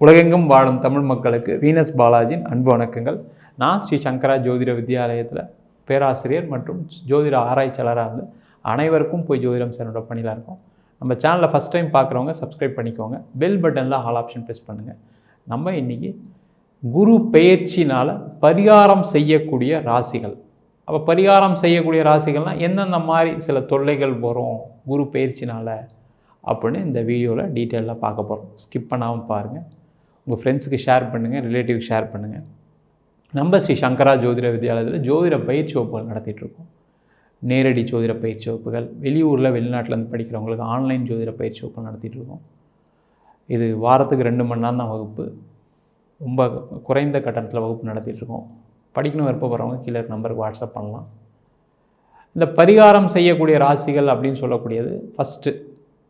உலகெங்கும் வாழும் தமிழ் மக்களுக்கு வீனஸ் பாலாஜியின் அன்பு வணக்கங்கள். நான் ஸ்ரீ சங்கரா ஜோதிட வித்யாலயத்தில் பேராசிரியர் மற்றும் ஜோதிட ஆராய்ச்சியாளராக இருந்து அனைவருக்கும் போய் ஜோதிடம் சேனோட பணியில் இருக்கோம். நம்ம சேனலில் ஃபஸ்ட் டைம் பார்க்குறவங்க சப்ஸ்கிரைப் பண்ணிக்கோங்க. பெல் பட்டனில் ஆல் ஆப்ஷன் ப்ரெஸ் பண்ணுங்கள் நம்ம இன்றைக்கி குரு பெயர்ச்சினால் பரிகாரம் செய்யக்கூடிய ராசிகள். அப்போ பரிகாரம் செய்யக்கூடிய ராசிகள்னால் எந்தெந்த மாதிரி சில தொல்லைகள் வரும் குரு பெயர்ச்சினால் அப்படின்னு இந்த வீடியோவில் டீட்டெயிலாக பார்க்க போகிறோம் ஸ்கிப் பண்ணாமல் பாருங்கள் உங்கள் ஃப்ரெண்ட்ஸுக்கு ஷேர் பண்ணுங்கள் ரிலேட்டிவ்க்கு ஷேர் பண்ணுங்கள் நம்ம ஸ்ரீ சங்கரா ஜோதிட வித்யாலயத்தில் ஜோதிட பயிற்சி வகுப்புகள் நடத்திட்டுருக்கோம் நேரடி ஜோதிட பயிற்சி வகுப்புகள் வெளியூரில் வெளிநாட்டிலேருந்து படிக்கிறவங்களுக்கு ஆன்லைன் ஜோதிட பயிற்சி வகுப்புகள் நடத்திட்டுருக்கோம் இது வாரத்துக்கு ரெண்டு மணி நேரம் தான் வகுப்பு. ரொம்ப குறைந்த கட்டணத்தில் வகுப்பு நடத்திட்டுருக்கோம் படிக்கணும் விருப்பப்படுறவங்க கீழே நம்பருக்கு வாட்ஸ்அப் பண்ணலாம். இந்த பரிகாரம் செய்யக்கூடிய ராசிகள் அப்படின்னு சொல்லக்கூடியது ஃபஸ்ட்டு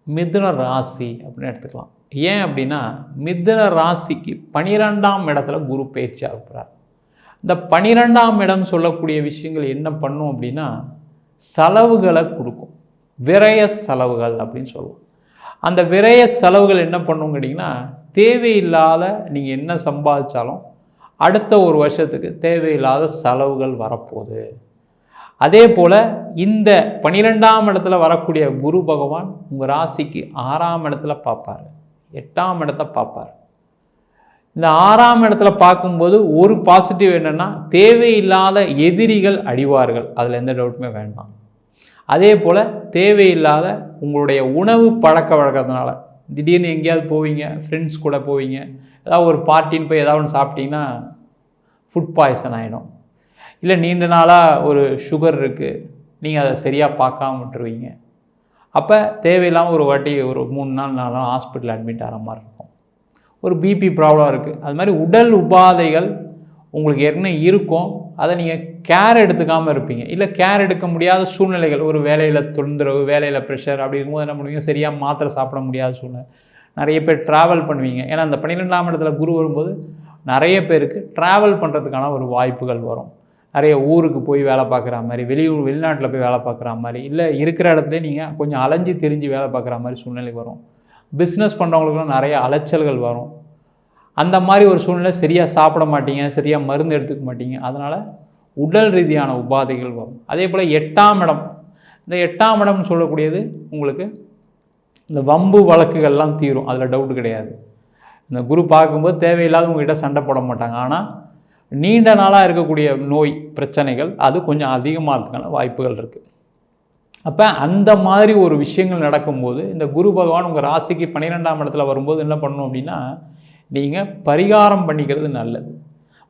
மிதுன ராசி அப்படின்னு எடுத்துக்கலாம். ஏன் அப்படின்னா மிதன ராசிக்கு பனிரெண்டாம் இடத்துல குரு பயிற்சி ஆகப்படுறார் இந்த பனிரெண்டாம் இடம் சொல்லக்கூடிய விஷயங்கள் என்ன பண்ணும் அப்படின்னா செலவுகளை கொடுக்கும். விரய செலவுகள் அப்படின்னு சொல்லுவோம். அந்த விரய செலவுகள் என்ன பண்ணும் கேட்டிங்கன்னா தேவையில்லாத நீங்கள் என்ன சம்பாதிச்சாலும் அடுத்த ஒரு வருஷத்துக்கு தேவையில்லாத செலவுகள் வரப்போகுது. அதே போல் இந்த பனிரெண்டாம் இடத்துல வரக்கூடிய குரு பகவான் உங்கள் ராசிக்கு ஆறாம் இடத்துல பார்ப்பார். எட்டாம் இடத்த பார்ப்பார். இந்த ஆறாம் இடத்துல பார்க்கும்போது ஒரு பாசிட்டிவ் என்னென்னா தேவையில்லாத எதிரிகள் அடிவார்கள். அதில் எந்த டவுட்டுமே வேண்டாம். அதே போல் தேவையில்லாத உங்களுடைய உணவு பழக்க வழக்கத்தினால திடீர்னு எங்கேயாவது போவீங்க ஃப்ரெண்ட்ஸ் கூட போவீங்க ஏதாவது ஒரு பார்ட்டின்னு போய் ஏதாவது ஒன்று சாப்பிட்டீங்கன்னா ஃபுட் பாய்சன் ஆகிடும் இல்லை நீண்ட நாளாக ஒரு சுகர் இருக்குது நீங்கள் அதை சரியாக பார்க்காம விட்டுருவீங்க. அப்போ தேவையில்லாமல் ஒரு வாட்டி ஒரு மூணு நாள் நாலு நாள் ஹாஸ்பிட்டல் அட்மிட் ஆகிற மாதிரி இருக்கும். ஒரு பிபி ப்ராப்ளம் இருக்குது அது மாதிரி உடல் உபாதைகள் உங்களுக்கு ஏற்கனவே இருக்கும். அதை நீங்கள் கேர் எடுத்துக்காமல் இருப்பீங்க. இல்லை கேர் எடுக்க முடியாத சூழ்நிலைகள் ஒரு வேலையில் தொந்தரவு வேலையில் ப்ரெஷர் அப்படி இருக்கும்போது என்ன பண்ணுவீங்க? சரியாக மாத்திரை சாப்பிட முடியாத சூழ்நிலை. நிறைய பேர் ட்ராவல் பண்ணுவீங்க. ஏன்னா அந்த பன்னிரெண்டாம் இடத்துல குரு வரும்போது நிறைய பேருக்கு ட்ராவல் பண்ணுறதுக்கான ஒரு வாய்ப்புகள் வரும். நிறைய ஊருக்கு போய் வேலை பார்க்குற மாதிரி வெளியூர் வெளிநாட்டில் போய் வேலை பார்க்குற மாதிரி இல்லை இருக்கிற இடத்துல நீங்கள் கொஞ்சம் அலைஞ்சு தெரிஞ்சு வேலை பார்க்குற மாதிரி சூழ்நிலை வரும். பிஸ்னஸ் பண்ணுறவங்களுக்குலாம் நிறைய அலைச்சல்கள் வரும். அந்த மாதிரி ஒரு சூழ்நிலை சரியாக சாப்பிட மாட்டீங்க சரியாக மருந்து எடுத்துக்க மாட்டீங்க. அதனால் உடல் ரீதியான உபாதைகள் வரும். அதே போல் எட்டாம் இடம். இந்த எட்டாம் இடம்னு சொல்லக்கூடியது உங்களுக்கு இந்த வம்பு வழக்குகள்லாம் தீரும். அதில் டவுட் கிடையாது. இந்த குரு பார்க்கும்போது தேவையில்லாத உங்கள்கிட்ட சண்டை போட மாட்டாங்க. ஆனால் நீண்ட நாளாக இருக்கக்கூடிய நோய் பிரச்சனைகள் அது கொஞ்சம் அதிகமாகிறதுக்கான வாய்ப்புகள் இருக்குது அப்போ அந்த மாதிரி ஒரு விஷயங்கள் நடக்கும்போது இந்த குரு பகவான் உங்கள் ராசிக்கு பன்னிரெண்டாம் இடத்துல வரும்போது என்ன பண்ணணும் அப்படின்னா நீங்கள் பரிகாரம் பண்ணிக்கிறது நல்லது.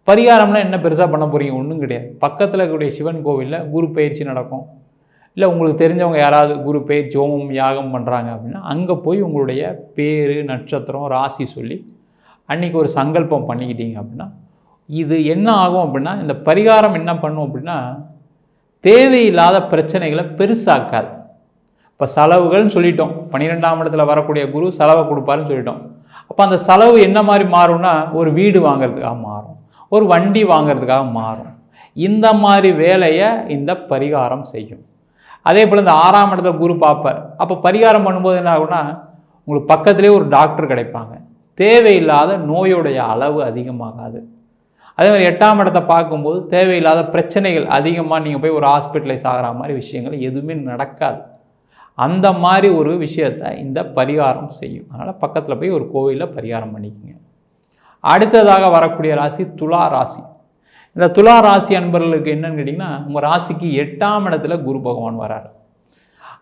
பரிகாரம்னா என்ன பெருசாக பண்ண போகிறீங்க ஒன்றும் கிடையாது. பக்கத்தில் இருக்கக்கூடிய சிவன் கோவிலில் குரு பயிற்சி நடக்கும். இல்லை உங்களுக்கு தெரிஞ்சவங்க யாராவது குரு பயிற்சி ஹோமம் யாகம் பண்ணுறாங்க அப்படின்னா அங்கே போய் உங்களுடைய பேர் நட்சத்திரம் ராசி சொல்லி அன்றைக்கி ஒரு சங்கல்பம் பண்ணிக்கிட்டீங்க அப்படின்னா இது என்ன ஆகும் அப்படின்னா இந்த பரிகாரம் என்ன பண்ணும் அப்படின்னா தேவையில்லாத பிரச்சனைகளை பெருசாக்காது. இப்போ செலவுகள்னு சொல்லிட்டோம். பன்னிரெண்டாம் இடத்துல வரக்கூடிய குரு செலவை கொடுப்பாருன்னு சொல்லிட்டோம். அப்போ அந்த செலவு என்ன மாதிரி மாறும்னா ஒரு வீடு வாங்குறதுக்காக மாறும். ஒரு வண்டி வாங்குறதுக்காக மாறும். இந்த மாதிரி வேலையை இந்த பரிகாரம் செய்யும். அதே போல் இந்த ஆறாம் இடத்துல குரு பார்ப்பார். அப்போ பரிகாரம் பண்ணும்போது என்ன ஆகும்னா உங்களுக்கு பக்கத்துலேயே ஒரு டாக்டர் கிடைப்பாங்க. தேவையில்லாத நோயுடைய அளவு அதிகமாகாது. அதே மாதிரி எட்டாம் இடத்தை பார்க்கும்போது தேவையில்லாத பிரச்சனைகள் அதிகமாக நீங்கள் போய் ஒரு ஹாஸ்பிட்டலைஸ் ஆகிற மாதிரி விஷயங்கள் எதுவுமே நடக்காது. அந்த மாதிரி ஒரு விஷயத்தை இந்த பரிகாரம் செய்யும். அதனால் பக்கத்தில் போய் ஒரு கோவிலில் பரிகாரம் பண்ணிக்கோங்க. அடுத்ததாக வரக்கூடிய ராசி துலா ராசி. இந்த துலா ராசி அன்பர்களுக்கு என்னன்னு கேட்டிங்கன்னா உங்கள் ராசிக்கு எட்டாம் இடத்துல குரு பகவான் வராரு.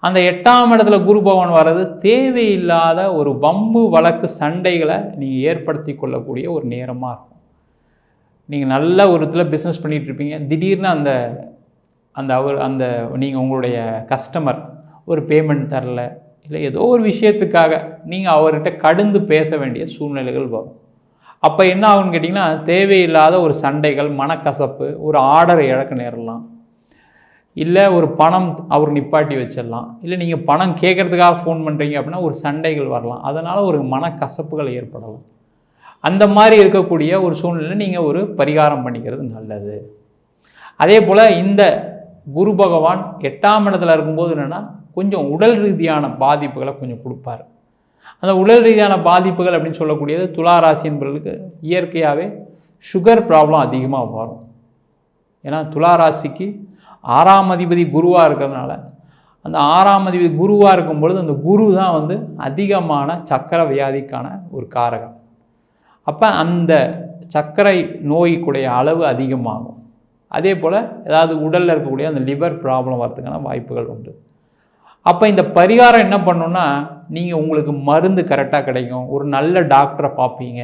அந்த எட்டாம் இடத்துல குரு பகவான் வர்றது தேவையில்லாத ஒரு வம்பு வழக்கு சண்டைகளை நீங்கள் ஏற்படுத்தி கொள்ளக்கூடிய ஒரு நேரமாக இருக்கும். நீங்கள் நல்ல ஒரு இதில் பிஸ்னஸ் பண்ணிகிட்டு இருப்பீங்க. திடீர்னு அந்த அந்த அவர் அந்த நீங்கள் உங்களுடைய கஸ்டமர் ஒரு பேமெண்ட் தரல இல்லை ஏதோ ஒரு விஷயத்துக்காக நீங்கள் அவர்கிட்ட கடந்து பேச வேண்டிய சூழ்நிலைகள் வரும். அப்போ என்ன ஆகும்னு கேட்டிங்கன்னா தேவையில்லாத ஒரு சண்டைகள் மனக்கசப்பு ஒரு ஆர்டரை இழக்க நேரலாம். இல்லை ஒரு பணம் அவர் நிப்பாட்டி வச்சிடலாம். இல்லை நீங்கள் பணம் கேட்குறதுக்காக ஃபோன் பண்ணுறீங்க அப்படின்னா ஒரு சண்டைகள் வரலாம். அதனால் ஒரு மனக்கசப்புகள் ஏற்படலாம். அந்த மாதிரி இருக்கக்கூடிய ஒரு சூழ்நிலை நீங்கள் ஒரு பரிகாரம் பண்ணிக்கிறது நல்லது. அதே போல் இந்த குரு பகவான் எட்டாம் இடத்துல இருக்கும்போது என்னென்னா கொஞ்சம் உடல் ரீதியான பாதிப்புகளை கொஞ்சம் கொடுப்பாரு. அந்த உடல் ரீதியான பாதிப்புகள் அப்படின்னு சொல்லக்கூடியது துலா ராசி என்பவர்களுக்கு இயற்கையாகவே சுகர் ப்ராப்ளம் அதிகமாக வரும். ஏன்னா துலா ராசிக்கு ஆறாம் அதிபதி குருவாக இருக்கிறதுனால அந்த ஆறாம் அதிபதி குருவாக இருக்கும் பொழுது அந்த குரு தான் வந்து அதிகமான சக்கர வியாதிக்கான ஒரு காரகம். அப்போ அந்த சர்க்கரை நோய்க்குடைய அளவு அதிகமாகும். அதே போல் ஏதாவது உடலில் இருக்கக்கூடிய அந்த லிவர் ப்ராப்ளம் வரதுக்கான வாய்ப்புகள் உண்டு. அப்போ இந்த பரிகாரம் என்ன பண்ணுன்னா நீங்கள் உங்களுக்கு மருந்து கரெக்டாக கிடைக்கும். ஒரு நல்ல டாக்டரை பார்ப்பீங்க.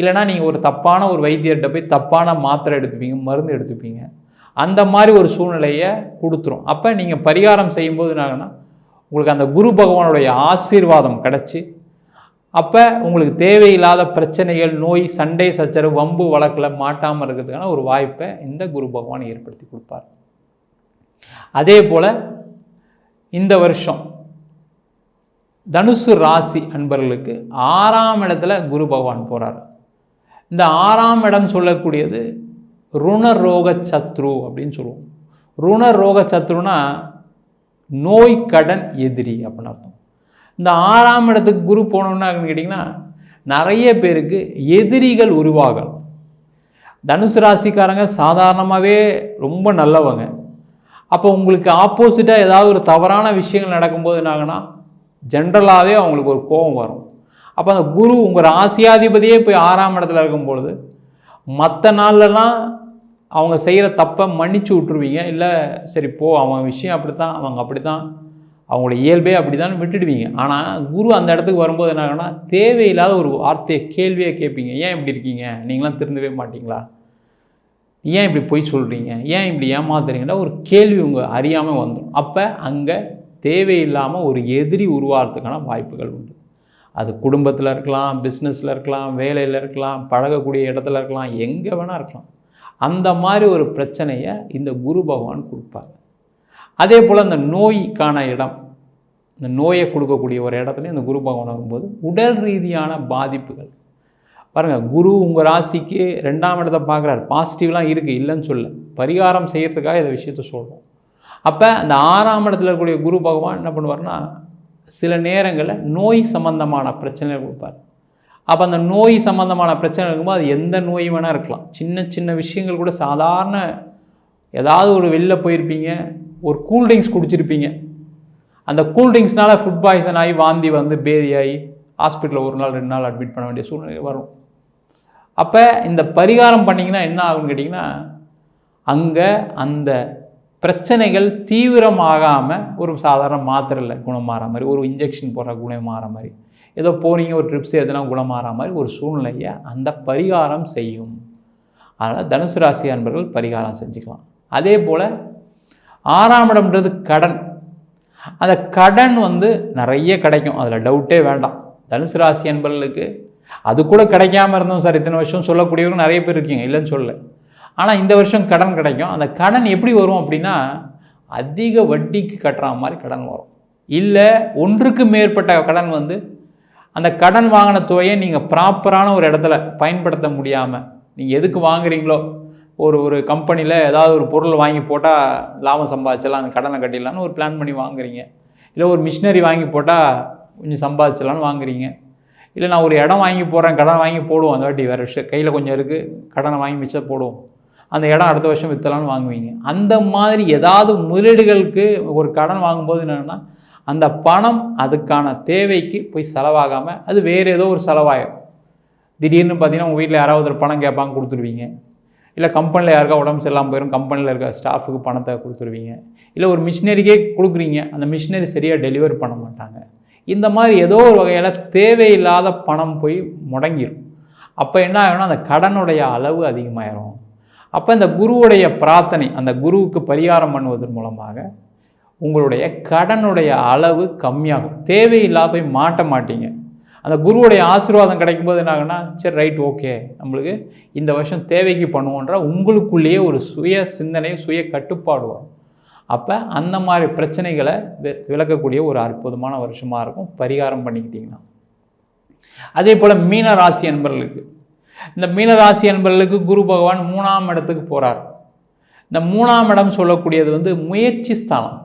இல்லைனா நீங்கள் ஒரு தப்பான ஒரு வைத்தியர்கிட்ட போய் தப்பான மாத்திரை எடுத்துப்பீங்க மருந்து எடுத்துப்பீங்க. அந்த மாதிரி ஒரு சூழ்நிலையை கொடுத்துரும். அப்போ நீங்கள் பரிகாரம் செய்யும்போது என்னாகன்னா உங்களுக்கு அந்த குரு பகவானுடைய ஆசீர்வாதம் கிடச்சி அப்போ உங்களுக்கு தேவையில்லாத பிரச்சனைகள் நோய் சண்டை சச்சரவு வம்பு வழக்கில் மாட்டாமல் இருக்கிறதுக்கான ஒரு வாய்ப்பை இந்த குரு பகவான் ஏற்படுத்தி கொடுப்பார். அதே போல் இந்த வருஷம் தனுசு ராசி அன்பர்களுக்கு ஆறாம் இடத்துல குரு பகவான் போகிறார் இந்த ஆறாம் இடம் சொல்லக்கூடியது ருணரோக சத்ரு அப்படின்னு சொல்லுவோம். ருணரோக சத்ருனா நோய் கடன் எதிரி அப்படின்னு அர்த்தம். இந்த ஆறாம் இடத்துக்கு குரு போனோம்னா கேட்டிங்கன்னா நிறைய பேருக்கு எதிரிகள் உருவாகலாம். தனுசு ராசிக்காரங்க சாதாரணமாகவே ரொம்ப நல்லவங்க. அப்போ உங்களுக்கு ஆப்போசிட்டாக ஏதாவது ஒரு தவறான விஷயங்கள் நடக்கும்போது என்னாகன்னா ஜென்ரலாகவே அவங்களுக்கு ஒரு கோபம் வரும். அப்போ அந்த குரு உங்கள் ராசியாதிபதியே போய் ஆறாம் இடத்துல இருக்கும்பொழுது மற்ற நாள்லலாம் அவங்க செய்கிற தப்பை மன்னிச்சு விட்ருவீங்க இல்லை சரி போ அவங்க விஷயம் அப்படி தான் அவங்க அப்படி தான் அவங்களோட இயல்பே அப்படி தான் விட்டுடுவீங்க. ஆனால் குரு அந்த இடத்துக்கு வரும்போது என்ன ஆகுனா தேவையில்லாத ஒரு வார்த்தையை கேள்வியை கேட்பீங்க. ஏன் இப்படி இருக்கீங்க? நீங்களாம் திருந்தவே மாட்டிங்களா? ஏன் இப்படி பொய் சொல்கிறீங்க ஏன் இப்படி ஏமாத்துறீங்கன்னா ஒரு கேள்வி உங்கள் அறியாமல் வந்துடும். அப்போ அங்கே தேவையில்லாமல் ஒரு எதிரி உருவாகிறதுக்கான வாய்ப்புகள் உண்டு. அது குடும்பத்தில் இருக்கலாம் பிஸ்னஸில் இருக்கலாம் வேலையில் இருக்கலாம் பழகக்கூடிய இடத்துல இருக்கலாம் எங்கே வேணால் இருக்கலாம். அந்த மாதிரி ஒரு பிரச்சனையை இந்த குரு பகவான் கொடுப்பார். அதே போல் அந்த நோய்க்கான இடம் இந்த நோயை கொடுக்கக்கூடிய ஒரு இடத்துலையும் இந்த குரு பகவான் வரும்போது உடல் ரீதியான பாதிப்புகள். பாருங்கள் குரு உங்கள் ராசிக்கு ரெண்டாம் இடத்த பார்க்குறாரு. பாசிட்டிவ்லாம் இருக்குது இல்லைன்னு சொல்ல பரிகாரம் செய்கிறதுக்காக இந்த விஷயத்த சொல்கிறோம் அப்போ அந்த ஆறாம் இடத்துல இருக்கக்கூடிய குரு பகவான் என்ன பண்ணுவார்னா சில நேரங்களில் நோய் சம்பந்தமான பிரச்சனைகள் கொடுப்பார். அப்போ அந்த நோய் சம்மந்தமான பிரச்சனை இருக்கும்போது அது எந்த நோய் வேணால் இருக்கலாம். சின்ன சின்ன விஷயங்கள் கூட சாதாரண ஏதாவது ஒரு வெளில போயிருப்பீங்க ஒரு கூல்ட்ரிங்க்ஸ் குடிச்சிருப்பீங்க. அந்த கூல்ட்ரிங்க்ஸ்னால் ஃபுட் பாய்சன் ஆகி வாந்தி வந்து பேதியாகி ஹாஸ்பிட்டலில் ஒரு நாள் ரெண்டு நாள் அட்மிட் பண்ண வேண்டிய சூழ்நிலை வரும். அப்போ இந்த பரிகாரம் பண்ணிங்கன்னா என்ன ஆகும்னு கேட்டிங்கன்னா அங்கே அந்த பிரச்சனைகள் தீவிரமாகாமல் ஒரு சாதாரண மாத்திரையில் குணமாற மாதிரி ஒரு இன்ஜெக்ஷன் போடுற குணமாற மாதிரி ஏதோ போனீங்க ஒரு ட்ரிப்ஸ் எதுனா குணமாற மாதிரி ஒரு சூழ்நிலையை அந்த பரிகாரம் செய்யும். அதனால் தனுசு ராசி அன்பர்கள் பரிகாரம் செஞ்சுக்கலாம். அதே போல் ஆறாம் இடம்ன்றது கடன். அந்த கடன் வந்து நிறைய கிடைக்கும். அதில் டவுட்டே வேண்டாம். தனுசு ராசி அன்பர்களுக்கு அது கூட கிடைக்காம இருந்தோம் சார் இத்தனை வருஷம் சொல்லக்கூடியவங்க நிறைய பேர் இருக்கீங்க. இல்லைன்னு சொல்லலை. ஆனால் இந்த வருஷம் கடன் கிடைக்கும். அந்த கடன் எப்படி வரும் அப்படின்னா அதிக வட்டிக்கு கட்டுற மாதிரி கடன் வரும். இல்லை ஒன்றுக்கு மேற்பட்ட கடன் வந்து அந்த கடன் வாங்கின தொகையை நீங்கள் ப்ராப்பரான ஒரு இடத்துல பயன்படுத்த முடியாமல் நீங்கள் எதுக்கு வாங்குறீங்களோ ஒரு ஒரு கம்பெனியில் ஏதாவது ஒரு பொருள் வாங்கி போட்டால் லாபம் சம்பாதிச்சலாம் அந்த கடனை கட்டிடலான்னு ஒரு பிளான் பண்ணி வாங்குறீங்க. இல்லை ஒரு மிஷினரி வாங்கி போட்டால் கொஞ்சம் சம்பாதிச்சலான்னு வாங்குறீங்க. இல்லை நான் ஒரு இடம் வாங்கி போகிறேன் கடன் வாங்கி போடுவோம் அந்த வாட்டி வேறு விஷயம். கையில் கொஞ்சம் இருக்குது கடனை வாங்கி மிச்சம் போடுவோம். அந்த இடம் அடுத்த வருஷம் விற்றலான்னு வாங்குவீங்க. அந்த மாதிரி ஏதாவது முதலீடுகளுக்கு ஒரு கடன் வாங்கும்போது என்னென்னா அந்த பணம் அதுக்கான தேவைக்கு போய் செலவாகாமல் அது வேறு ஏதோ ஒரு செலவாயிடும். திடீர்னு பார்த்தீங்கன்னா உங்கள் வீட்டில் யாராவது ஒரு பணம் கேட்பாங்க கொடுத்துருவீங்க இல்லை கம்பெனியில் யாருக்கா உடம்பு சரியில்லாமல் போயிடும் கம்பெனியில் இருக்க ஸ்டாஃபுக்கு பணத்தை கொடுத்துருவீங்க. இல்லை ஒரு மிஷினரிக்கே கொடுக்குறீங்க அந்த மிஷினரி சரியாக டெலிவர் பண்ண மாட்டாங்க. இந்த மாதிரி ஏதோ ஒரு வகையில் தேவையில்லாத பணம் போய் முடங்கிடும் அப்போ என்ன ஆகும்னா அந்த கடனுடைய அளவு அதிகமாயிரும். அப்போ இந்த குருவுடைய பிரார்த்தனை அந்த குருவுக்கு பரிகாரம் பண்ணுவதன் மூலமாக உங்களுடைய கடனுடைய அளவு கம்மியாகும். தேவையில்லா போய் மாட்ட மாட்டீங்க. அந்த குருவுடைய ஆசீர்வாதம் கிடைக்கும்போது என்ன ஆகுனா சரி ரைட் ஓகே நம்மளுக்கு இந்த வருஷம் தேவைக்கு பண்ணுவோன்ற உங்களுக்குள்ளேயே ஒரு சுய சிந்தனை சுய கட்டுப்பாடு வரும். அப்போ அந்த மாதிரி பிரச்சனைகளை விளக்கக்கூடிய ஒரு அற்புதமான வருஷமாக இருக்கும். பரிகாரம் பண்ணிக்கிட்டிங்கன்னா. அதே போல் மீன ராசி அன்பர்களுக்கு. இந்த மீனராசி அன்பர்களுக்கு குரு பகவான் மூணாம் இடத்துக்கு போகிறார் இந்த மூணாம் இடம் சொல்லக்கூடியது வந்து முயற்சி ஸ்தானம்.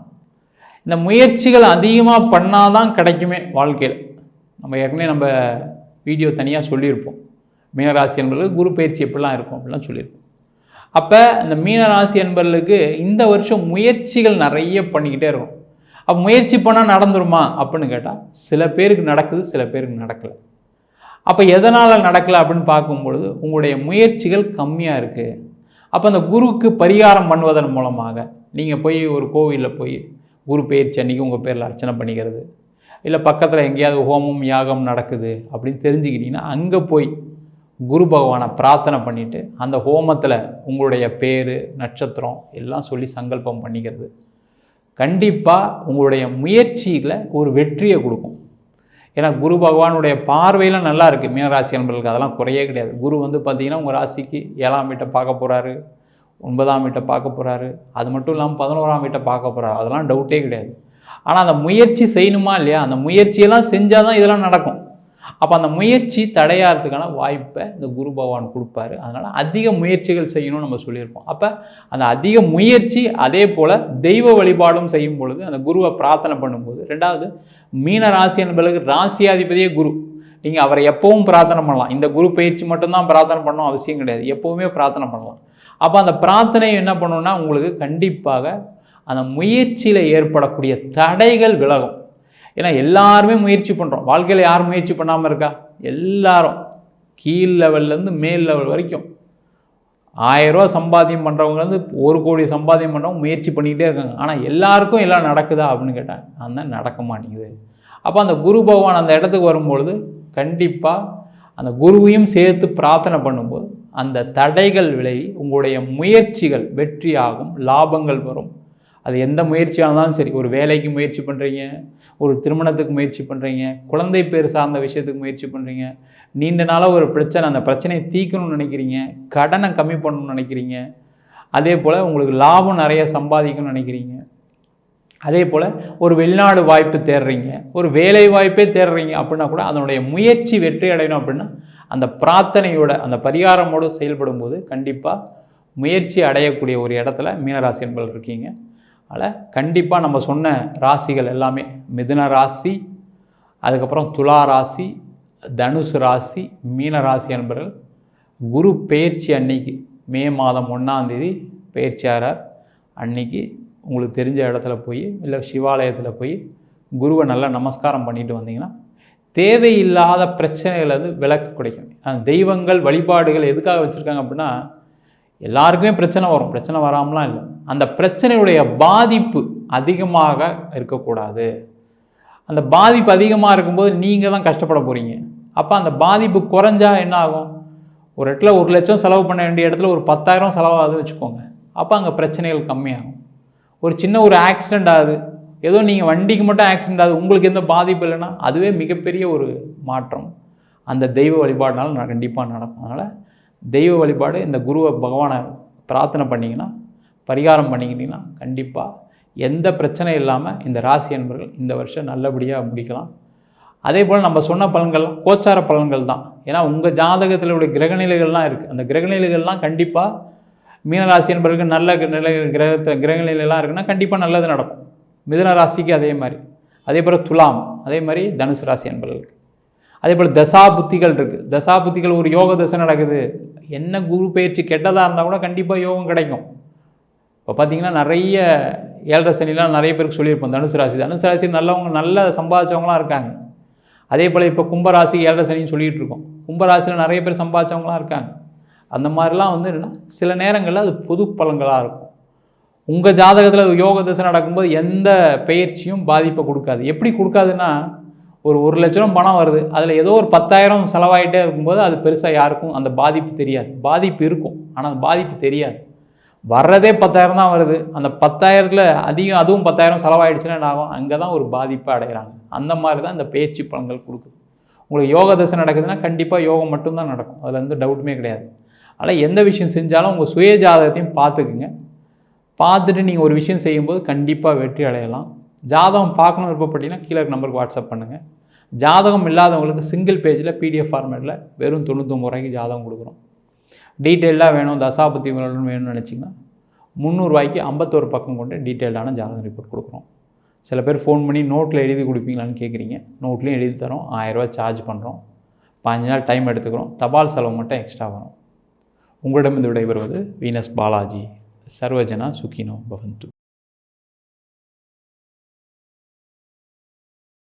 இந்த முயற்சிகள் அதிகமாக பண்ணால் தான் கிடைக்குமே வாழ்க்கையில். நம்ம ஏற்கனவே நம்ம வீடியோ தனியாக சொல்லியிருப்போம். மீனராசி என்பவர்களுக்கு குரு பயிற்சி எப்படிலாம் இருக்கும் அப்படிலாம் சொல்லியிருப்போம். அப்போ இந்த மீனராசி என்பர்களுக்கு இந்த வருஷம் முயற்சிகள் நிறைய பண்ணிக்கிட்டே இருக்கும். அப்போ முயற்சி பண்ணால் நடந்துருமா அப்படின்னு கேட்டால் சில பேருக்கு நடக்குது சில பேருக்கு நடக்கலை. அப்போ எதனால் நடக்கலை அப்படின்னு பார்க்கும்பொழுது உங்களுடைய முயற்சிகள் கம்மியாக இருக்குது அப்போ அந்த குருவுக்கு பரிகாரம் பண்ணுவதன் மூலமாக நீங்கள் போய் ஒரு கோவிலில் போய் குரு பயிற்சி அன்றைக்கி உங்கள் பேரில் அர்ச்சனை பண்ணிக்கிறது இல்லை பக்கத்தில் எங்கேயாவது ஹோமம் யாகம் நடக்குது அப்படின்னு தெரிஞ்சுக்கிட்டிங்கன்னா அங்கே போய் குரு பகவானை பிரார்த்தனை பண்ணிவிட்டு அந்த ஹோமத்தில் உங்களுடைய பேர் நட்சத்திரம் எல்லாம் சொல்லி சங்கல்பம் பண்ணிக்கிறது. கண்டிப்பாக உங்களுடைய முயற்சியில் ஒரு வெற்றியை கொடுக்கும். ஏன்னா குரு பகவானுடைய பார்வையெல்லாம் நல்லா இருக்குது மீனராசி அன்பர்களுக்கு அதெல்லாம் குறையே கிடையாது. குரு வந்து பார்த்திங்கன்னா உங்கள் ராசிக்கு ஏழாம் வீட்டை பார்க்க போகிறாரு ஒன்பதாம் வீட்டை பார்க்க போகிறாரு அது மட்டும் இல்லாமல் பதினோராம் வீட்டை பார்க்க போகிறாரு அதெல்லாம் டவுட்டே கிடையாது. ஆனால் அந்த முயற்சி செய்யணுமா இல்லையா? அந்த முயற்சியெல்லாம் செஞ்சால் தான் இதெல்லாம் நடக்கும். அப்போ அந்த முயற்சி தடையாகிறதுக்கான வாய்ப்பை இந்த குரு பகவான் கொடுப்பாரு. அதனால் அதிக முயற்சிகள் செய்யணும்னு நம்ம சொல்லியிருப்போம் அப்போ அந்த அதிக முயற்சி அதே போல் தெய்வ வழிபாடும் செய்யும் பொழுது அந்த குருவை பிரார்த்தனை பண்ணும்போது ரெண்டாவது மீன ராசி என்பதற்கு ராசியாதிபதியே குரு. நீங்கள் அவரை எப்பவும் பிரார்த்தனை பண்ணலாம். இந்த குரு பயிற்சி மட்டும்தான் பிரார்த்தனை பண்ணணும் அவசியம் கிடையாது. எப்போவுமே பிரார்த்தனை பண்ணலாம். அப்போ அந்த பிரார்த்தனை என்ன பண்ணணும்னா உங்களுக்கு கண்டிப்பாக அந்த முயற்சியில் ஏற்படக்கூடிய தடைகள் விலகும். ஏன்னா எல்லாருமே முயற்சி பண்ணுறோம் வாழ்க்கையில் யார் முயற்சி பண்ணாமல் இருக்கா? எல்லாரும். கீழ் லெவல்லேருந்து மேல் லெவல் வரைக்கும். ஆயிரரூவா சம்பாத்தியம் பண்ணுறவங்கலேருந்து ஒரு கோடி சம்பாத்தியம் பண்ணுறவங்க முயற்சி பண்ணிக்கிட்டே இருக்காங்க. ஆனால் எல்லாருக்கும் எல்லாம் நடக்குதா அப்படின்னு கேட்டாங்க. அந்த நடக்க மாட்டேங்குது. அப்போ அந்த குரு பகவான் அந்த இடத்துக்கு வரும்பொழுது கண்டிப்பாக அந்த குருவையும் சேர்த்து பிரார்த்தனை பண்ணும்போது அந்த தடைகள் விலகி உங்களுடைய முயற்சிகள் வெற்றியாகும் லாபங்கள் வரும். அது எந்த முயற்சியாக இருந்தாலும் சரி ஒரு வேலைக்கு முயற்சி பண்ணுறீங்க ஒரு திருமணத்துக்கு முயற்சி பண்ணுறீங்க குழந்தை பேர் சார்ந்த விஷயத்துக்கு முயற்சி பண்ணுறீங்க நீண்ட நாளாக ஒரு பிரச்சனை அந்த பிரச்சனையை தீக்கணும்னு நினைக்கிறீங்க கடனை கம்மி பண்ணணும்னு நினைக்கிறீங்க அதே போல் உங்களுக்கு லாபம் நிறைய சம்பாதிக்கணும்னு நினைக்கிறீங்க. அதே போல் ஒரு வெளிநாடு வாய்ப்பு தேடுறீங்க ஒரு வேலை வாய்ப்பே தேடுறீங்க அப்படின்னா கூட அதனுடைய முயற்சி வெற்றி அடையணும் அப்படின்னா அந்த பிரார்த்தனையோட அந்த பரிகாரமோடு செயல்படும் போது கண்டிப்பாக முயற்சி அடையக்கூடிய ஒரு இடத்துல மீனராசி என்பது இருக்கீங்க. அதில் கண்டிப்பாக நம்ம சொன்ன ராசிகள் எல்லாமே மிதுன ராசி அதுக்கப்புறம் துலா ராசி தனுசு ராசி மீன ராசி என்பவர்கள் குரு பெயர்ச்சி அன்னைக்கு மே மாதம் ஒன்றாந்தேதி பயிற்சியாளர் அன்னைக்கு உங்களுக்கு தெரிஞ்ச இடத்துல போய் இல்லை சிவாலயத்தில் போய் குருவை நல்லா நமஸ்காரம் பண்ணிட்டு வந்தீங்கன்னா தேவையில்லாத பிரச்சனைகள் அது விளக்கு கிடைக்கும். தெய்வங்கள் வழிபாடுகள் எதுக்காக வச்சுருக்காங்க அப்படின்னா எல்லாருக்குமே பிரச்சனை வரும். பிரச்சனை வராமலாம் இல்லை. அந்த பிரச்சனையுடைய பாதிப்பு அதிகமாக இருக்கக்கூடாது. அந்த பாதிப்பு அதிகமாக இருக்கும்போது நீங்கள் தான் கஷ்டப்பட போகிறீங்க அப்போ அந்த பாதிப்பு குறைஞ்சா என்ன ஆகும் ஒரு இடத்துல ஒரு லட்சம் செலவு பண்ண வேண்டிய இடத்துல ஒரு பத்தாயிரம் செலவாகுது வச்சுக்கோங்க. அப்போ அங்கே பிரச்சனைகள் கம்மியாகும். ஒரு சின்ன ஒரு ஆக்சிடெண்ட் ஆகுது. ஏதோ நீங்கள் வண்டிக்கு மட்டும் ஆக்சிடெண்ட் ஆகுது. உங்களுக்கு எந்த பாதிப்பு இல்லைன்னா அதுவே மிகப்பெரிய ஒரு மாற்றம். அந்த தெய்வ வழிபாடுனால கண்டிப்பாக நடக்கும். அதனால் தெய்வ வழிபாடு இந்த குருவை பகவானை பிரார்த்தனை பண்ணிங்கன்னா பரிகாரம் பண்ணிக்கிட்டிங்கன்னா கண்டிப்பாக எந்த பிரச்சனை இல்லாமல் இந்த ராசி என்பர்கள் இந்த வருஷம் நல்லபடியாக முடிக்கலாம். அதே போல் நம்ம சொன்ன பலன்கள் கோச்சார பலன்கள் தான். ஏன்னா உங்கள் ஜாதகத்தில் உடைய கிரகநிலைகள்லாம் இருக்குது அந்த கிரகநிலைகள்லாம் கண்டிப்பாக மீனராசி என்பதற்கு நல்ல நிலை கிரகத்தில் கிரகநிலையெல்லாம் இருக்குன்னா கண்டிப்பாக நல்லது நடக்கும். மிதுன ராசிக்கு அதே மாதிரி. அதே போல் துலாம் அதே மாதிரி தனுசு ராசி என்பவர்களுக்கு அதே போல் தசா புத்திகள் இருக்குது தசா புத்திகள் ஒரு யோக தசை நடக்குது. என்ன குரு பயிற்சி கெட்டதாக இருந்தால் கூட கண்டிப்பாக யோகம் கிடைக்கும். இப்போ பார்த்தீங்கன்னா நிறைய ஏழரை சனிலாம் நிறைய பேருக்கு சொல்லியிருப்போம். தனுசு ராசி. தனுசு ராசி நல்லவங்க நல்ல சம்பாதிச்சவங்களாம் இருக்காங்க. அதே போல் இப்போ கும்பராசி ஏழரை சனின்னு சொல்லிகிட்டு இருக்கோம். கும்பராசியில் நிறைய பேர் சம்பாதிச்சவங்களாம் இருக்காங்க. அந்த மாதிரிலாம் வந்து என்னென்னா சில நேரங்களில் அது பொது பலன்களாக இருக்கும். உங்கள் ஜாதகத்தில் யோக தசை நடக்கும்போது எந்த பயிற்சியும் பாதிப்பை கொடுக்காது. எப்படி கொடுக்காதுன்னா ஒரு ஒரு லட்ச ரூபா பணம் வருது. அதில் ஏதோ ஒரு பத்தாயிரம் செலவாகிட்டே இருக்கும்போது அது பெருசாக யாருக்கும் அந்த பாதிப்பு தெரியாது. பாதிப்பு இருக்கும். ஆனால் அந்த பாதிப்பு தெரியாது. வர்றதே பத்தாயிரம் தான் வருது. அந்த பத்தாயிரத்தில் அதிகம் அதுவும் பத்தாயிரம் செலவாயிடுச்சுன்னா என்ன ஆகும்? அங்கே தான் ஒரு பாதிப்பை அடைகிறாங்க. அந்த மாதிரி தான் இந்த பேச்சு பலன்கள் கொடுக்குது. உங்களுக்கு யோக தசை நடக்குதுன்னா கண்டிப்பாக யோகம் மட்டும்தான் நடக்கும். அதில் வந்து டவுட்டுமே கிடையாது. ஆனால் எந்த விஷயம் செஞ்சாலும் உங்கள் சுய ஜாதகத்தையும் பார்த்துக்குங்க. பார்த்துட்டு நீங்கள் ஒரு விஷயம் செய்யும்போது கண்டிப்பாக வெற்றி அடையலாம். ஜாதகம் பார்க்கணும் விருப்பப்பட்டீங்கன்னா கீழே நம்பருக்கு வாட்ஸ்அப் பண்ணுங்கள் ஜாதகம் இல்லாதவங்களுக்கு சிங்கிள் பேஜில் பிடிஎஃப் ஃபார்மேட்டில் வெறும் தொண்ணூத்தொம்பது ரூபாய்க்கு ஜாதகம் கொடுக்குறோம். டீட்டெயிலாக வேணும் தசாபத்தி வேணும்னு வேணும்னு நினச்சிங்கன்னா முந்நூறுரூவாய்க்கு ஐம்பத்தோரு பக்கம் கொண்டு டீட்டெயிலான ஜாதகம் ரிப்போர்ட் கொடுக்குறோம். சில பேர் ஃபோன் பண்ணி நோட்டில் எழுதி கொடுப்பீங்களான்னு கேட்குறீங்க நோட்லேயும் எழுதி தரோம். ஆயிரரூவா சார்ஜ் பண்ணுறோம் பாஞ்சு நாள் டைம் எடுத்துக்கிறோம். தபால் செலவு மட்டும் எக்ஸ்ட்ரா வரும். உங்களிடமிருந்து விடைபெறுவது வீனஸ் பாலாஜி. சர்வஜனா சுகினோ பவந்து.